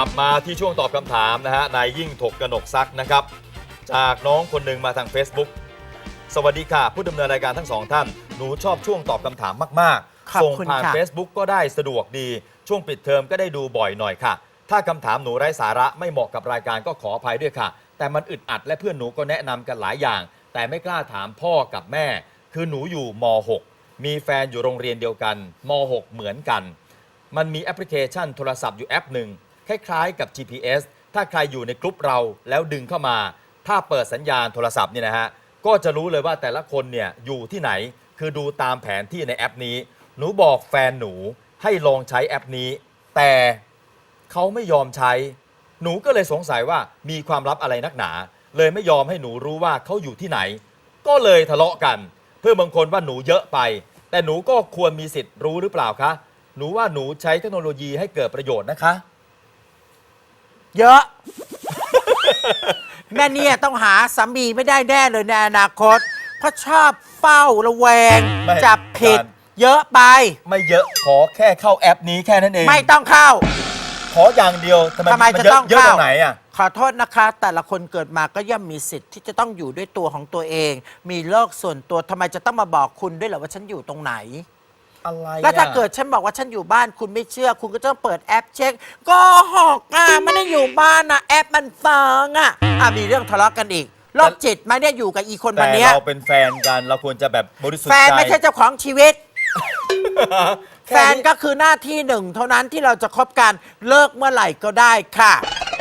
กลับมาที่ช่วงตอบคำถามนะฮะนายยิ่งถกกนกซักนะครับ จากน้องคนหนึ่งมาทาง Facebook สวัสดีค่ะ ผู้ดำเนินรายการทั้งสองท่าน หนูชอบช่วงตอบคำถามมาก ขอบๆส่งคุณผ่าน ค่ะ Facebook ก็ได้สะดวกดี ช่วงปิดเทอมก็ได้ดูบ่อยหน่อยค่ะ ถ้าคำถามหนูไร้สาระไม่เหมาะกับรายการก็ขออภัยด้วยค่ะ แต่มันอึดอัดและเพื่อนหนูก็แนะนำกันหลายอย่าง แต่ไม่กล้าถามพ่อกับแม่ คือหนูอยู่ม .6 มีแฟนอยู่โรงเรียนเดียวกันม .6 เหมือนกัน มันมีแอปพลิเคชันโทรศัพท์อยู่แอปหนึ่ง คล้ายๆ กับ GPS ถ้าใครอยู่ในกลุ่มเราแล้วดึงเข้ามา ถ้าเปิดสัญญาณโทรศัพท์เนี่ยนะฮะก็จะรู้เลยว่าแต่ละคนเนี่ยอยู่ที่ไหน คือดูตามแผนที่ในแอปนี้ หนูบอกแฟนหนูให้ลองใช้แอปนี้ แต่เขาไม่ยอมใช้ หนูก็เลยสงสัยว่ามีความลับอะไรนักหนา เลยไม่ยอมให้หนูรู้ว่าเขาอยู่ที่ไหน ก็เลยทะเลาะกัน เพื่อบางคนว่าหนูเยอะไป แต่หนูก็ควรมีสิทธิ์รู้หรือเปล่าคะ หนูว่าหนูใช้เทคโนโลยีให้เกิดประโยชน์นะคะ เยอะ แม่เนี่ยต้องหาสามีไม่ได้แน่เลยในอนาคต เพราะชอบเฝ้าระแวง ไม่ จับผิดการเยอะไป ไม่เยอะขอแค่เข้าแอปนี้แค่นั้นเอง ไม่ต้องเข้า ขออย่างเดียวทำไมทำไมนจะเยต้องเยอะตรเข้างไหนอะ ขอโทษนะคะ แต่ละคนเกิดมาก็ย่อมมีสิทธิ์ที่จะต้องอยู่ด้วยตัวของตัวเอง มีโลกส่วนตัวทำไมจะต้องมาบอกคุณด้วยเหรอว่าฉันอยู่ตรงไหน อะไรแล้วถ้าอะ เกิดฉันบอกว่าฉันอยู่บ้านคุณไม่เชื่อ คุณก็ต้องเปิดแอปเช็คก็หอกอะไม่ได้อยู่บ้านนะแอปมันฟังอะอะมีเรื่องทะเลาะกันอีกโรคจิตไหมเนี่ยอยู่กับอีคนแต่วันเนี้ยเราเป็นแฟนกันเราควรจะแบบบริสุทธิ์แฟนใจ ไม่ใช่เจ้าของชีวิตค่แฟนก็คือหน้าที่หนึ่งเท่านั้นที่เราจะคบกันเลิกเมื่อไหร่ก็ได้ค่ะ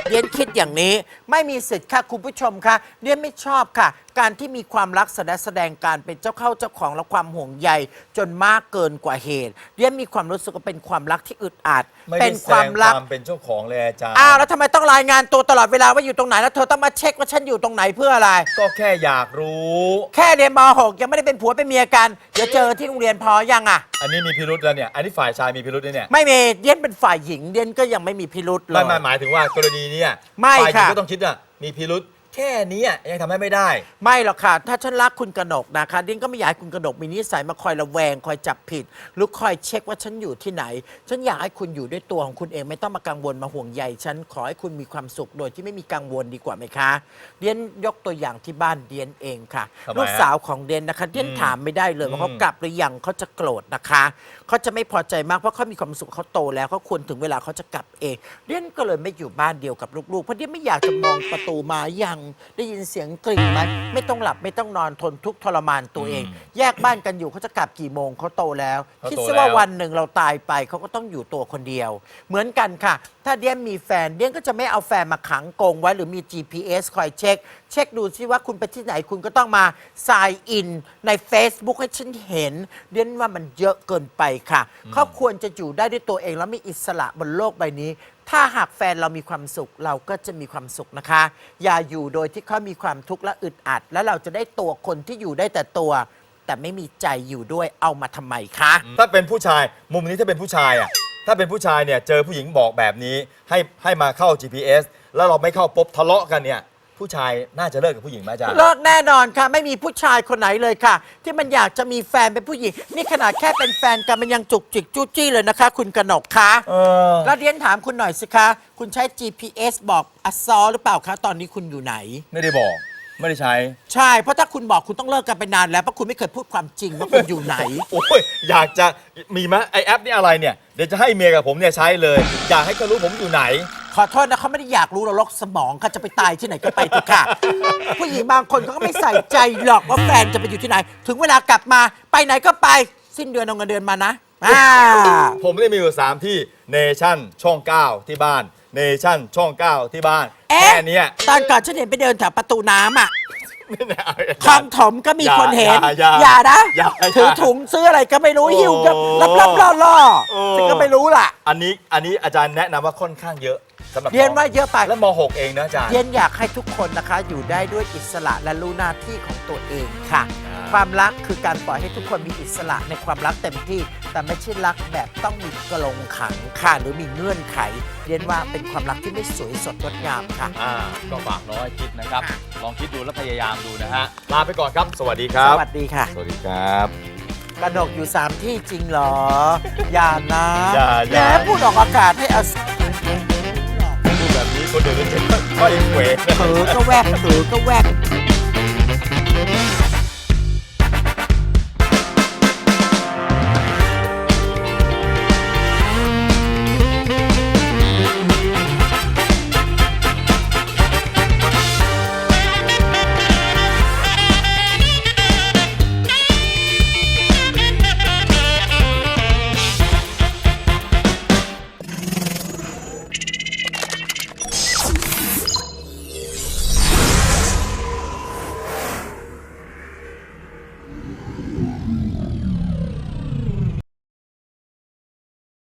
เรียนคิดอย่างนี้ไม่มีสิทธิ์ค่ะคุณผู้ชมค่ะเรียนไม่ชอบค่ะ การที่มีความรักแสดงแสดงการเป็นเจ้าเข้าเจ้าของและความห่วงใยจนมากเกินกว่าเหตุเรียนมีความรู้สึกว่าเป็นความรักที่อึดอัดไม่เป็ได้นแสควาดมงรัก ความเป็นเจ้าของเลยอาจารย์ อ้าวแล้วทำไมต้องรายงานตัวตลอดเวลาว่าอยู่ตรงไหนแล้วเธอต้องมาเช็คว่าฉันอยู่ตรงไหนเพื่ออะไร ก็แค่อยากรู้ แค่เรียนม .6 ยังไม่ได้เป็นผัวเป็นเมียกันเดี๋ยวเจอที่โรงเรียนพอยังอะ อันนี้มีพิรุษแล้วเนี่ย อันนี้ฝ่ายชายมีพิรุษด้วยเนี่ยไม่มีเดียนเป็นฝ่ายหญิงเดียนก็ยังไม่มีพิรุษเลไม่ย ไม่หมายถึงว่ากรณีเนี้ยไม่ฝ่ายหญิงค่ะ ก็ต้องคิดว่ามีพิรุษ แค่นี้ยังทำให้ไม่ได้ ไม่หรอกค่ะ ถ้าฉันรักคุณกนกนะคะเดียนก็ไม่อยากให้คุณกนกมีนิสัยมาคอยระแวง คอยจับผิด หรือคอยเช็คว่าฉันอยู่ที่ไหน ฉันอยากให้คุณอยู่ด้วยตัวของคุณเองไม่ต้องมากังวลมาห่วงใยฉันขอให้คุณมีความสุขโดยที่ไม่มีกังวลดีกว่าไหมคะ เดียนยกตัวอย่างที่บ้านเดียนเองค่ะ ทำไมฮะลูกสาวของเดียนนะคะ เดียนอืมถามไม่ได้เลยว่าอืมเขากลับหรือยังเขาจะโกรธนะคะเขาจะไม่พอใจมากเพราะเขามีความสุขเขาโตแล้วเขาควรถึงเวลาเขาจะกลับเอง เดียนก็เลยไม่อยู่บ้านเดียวกับลูกๆเพราะเดียนไม่อยากจะมองประตูมายังได้ยินเสียงกริ่งไหมไม่ต้องหลับไม่ต้องนอนทนทุกข์ทรมานตัวเองอืมแยกบ้านกันอยู่เขาจะกลับกี่โมงเขาโตแล้ว เขาคิดโตซะว่าแล้ว วันหนึ่งเราตายไปเขาก็ต้องอยู่ตัวคนเดียว เหมือนกันค่ะ ถ้าเดียนมีแฟนเดียนก็จะไม่เอาแฟนมาขังกรงไว้หรือมี GPS คอยเช็คเช็คดูซิว่าคุณไปที่ไหนคุณก็ต้องมา sign in ใน Facebook ให้ฉันเห็นเดียนว่ามันเยอะเกินไปค่ะเขาควรจะอยู่ได้ด้วยตัวเองแล้วมีอิสระบนโลกใบนี้ ถ้าหากแฟนเรามีความสุขเราก็จะมีความสุขนะคะ อย่าอยู่โดยที่เขามีความทุกข์และอึดอัด แล้วเราจะได้ตัวคนที่อยู่ได้แต่ตัว แต่ไม่มีใจอยู่ด้วยเอามาทำไมคะ ถ้าเป็นผู้ชายมุมนี้ถ้าเป็นผู้ชายอะถ้าเป็นผู้ชายเนี่ยเจอผู้หญิงบอกแบบนี้ให้ให้มาเข้า GPS แล้วเราไม่เข้าปุ๊บทะเลาะกันเนี่ย ผู้ชายน่าจะเลิกกับผู้หญิงไหมอาจารย์ เลิกแน่นอนค่ะ ไม่มีผู้ชายคนไหนเลยค่ะ ที่มันอยากจะมีแฟนเป็นผู้หญิง นี่ขนาดแค่เป็นแฟนกันมันยังจุกจิกจู้จี้เลยนะคะ คุณกนกคะเออ แล้วเรียนถามคุณหน่อยสิคะ คุณใช้ GPS บอกอัซอหรือเปล่าคะ ตอนนี้คุณอยู่ไหน ไม่ได้บอก ไม่ได้ใช้ ใช่ เพราะถ้าคุณบอกคุณต้องเลิกกันไปนานแล้วเพราะคุณไม่เคยพูดความจริงว่าคุณอยู่ไหน โอ้ยอยากจะมีไหมไอแอปนี่อะไรเนี่ย เดี๋ยวจะให้เมียกับผมเนี่ยใช้เลย อยากให้เขารู้ผมอยู่ไหน ขอโทษนะเขาไม่ได้อยากรู้เราลกสมองค่ะจะไปตายที่ไหนก็ไปเถอะค่ะ ผู้หญิงบางคนเขาก็ไม่ใส่ใจหรอกว่าแฟนจะไปอยู่ที่ไหน ถึงเวลากลับมาไปไหนก็ไป สิ้นเดือนเอาเงินเดือนมานะอ่าผมได้มีอยู่สามที่เนชั่นช่อง 9 ที่บ้านเนชั่นช่อง 9 ที่บ้านเอ๊ะแค่เนี้ยตอนก่อนฉันเห็นไปเดินแถวประตูน้ำอะนี่นะเอาอาคลจาอรงย์ถมก็มีคนเห็นอย่าอย่าอย่านะอย่าอย่าถือถุงซื้ออะไรก็ไม่รู้โอ้หิวก็รับรับล่อล่อโอ้ฉันก็ไม่รู้ล่ะ อันนี้อันนี้อาจารย์แนะนำว่าค่อนข้างเยอะ สำหรับเรียนองว่าเยอะไปและม .6 เองนะอาจารย์ เรียนอยากให้ทุกคนนะคะ อยู่ได้ด้วยอิสระและรู้หน้าที่ของตัวเองค่ะ อ่า ความรักคือการปล่อยให้ทุกคนมีอิสระในความรักเต็มที่ แต่ไม่ใช่รักแบบต้องมีกลงขังค่ะหรือมีเงื่อนไข เรียนว่าเป็นความรักที่ไม่สวยสดงดงามค่ะ อ่าก็ฝากน้อยคิดนะครับ ค่ะ ลองคิดดูและพยายามดูนะฮะ ลาไปก่อนครับ สวัสดีครับสวัสดีค่ะ สวัสดีครับ กระดกอยู่ 3 ที่จริงเหรอ อย่านะอย่าอย่าแพูดออกอากาศให้เอา คนอื่นจะค่อยๆเขวเผลอก็แวกเผลอก็แวก